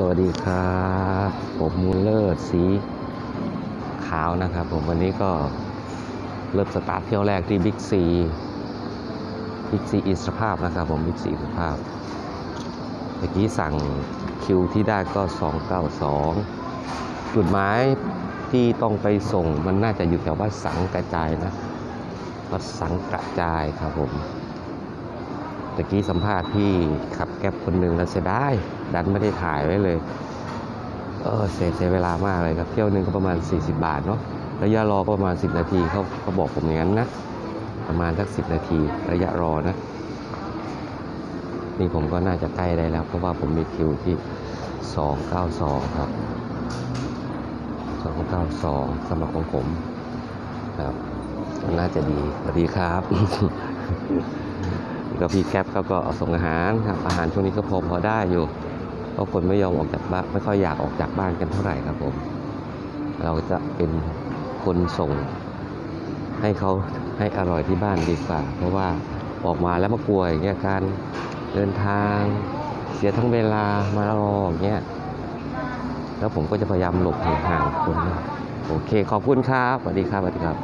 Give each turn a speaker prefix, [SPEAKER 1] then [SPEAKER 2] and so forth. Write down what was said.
[SPEAKER 1] สวัสดีครับผมมูลเลอร์สีขาวนะครับ ผมวันนี้ก็เริ่มสตาร์ทเที่ยวแรกที่บิ๊กซีบิ๊กซีอิสรภาพนะครับ ผมบิ๊กซีอิสรภาพเมื่อกี้สั่งคิวที่ได้ก็ 292 จุดหมายที่ต้องไปส่งมันน่าจะอยู่แถววัดสังกระจายนะวัดสังกระจายครับผม ตะกี้สัมภาษณ์พี่ขับแก๊ปคนหนึ่งแล้วเสียดายดันไม่ได้ถ่ายไว้เลย เออเสียเสียเวลามากเลยครับเที่ยวหนึ่งก็ประมาณ 40 บาทเนาะระยะรอก็ประมาณ 10 นาทีเขาเขาบอกผมอย่างนั้นนะ ประมาณสัก 10 นาทีระยะรอนะ นี่ผมก็น่าจะใกล้ได้แล้ว เพราะว่าผมมีคิวที่ 292 ครับ 292สำหรับของผมครับน่าจะดีสวัสดีครับ ก็พี่แก๊ปเขาก็ส่งอาหารครับอาหารช่วงนี้ก็พอพอได้อยู่เพราะคนไม่ยอมออกจากบ้านไม่ค่อยอยากออกจากบ้านกันเท่าไหร่ครับผม เราจะเป็นคนส่ง ให้เขาให้อร่อยที่บ้านดีกว่า เพราะว่าออกมาแล้วมากลัวอย่างเงี้ยการเดินทาง เสียทั้งเวลามารออย่างเงี้ยแล้วผมก็จะพยายามหลบห่างๆคน โอเคขอบคุณครับสวัสดีครับสวัสดีครับ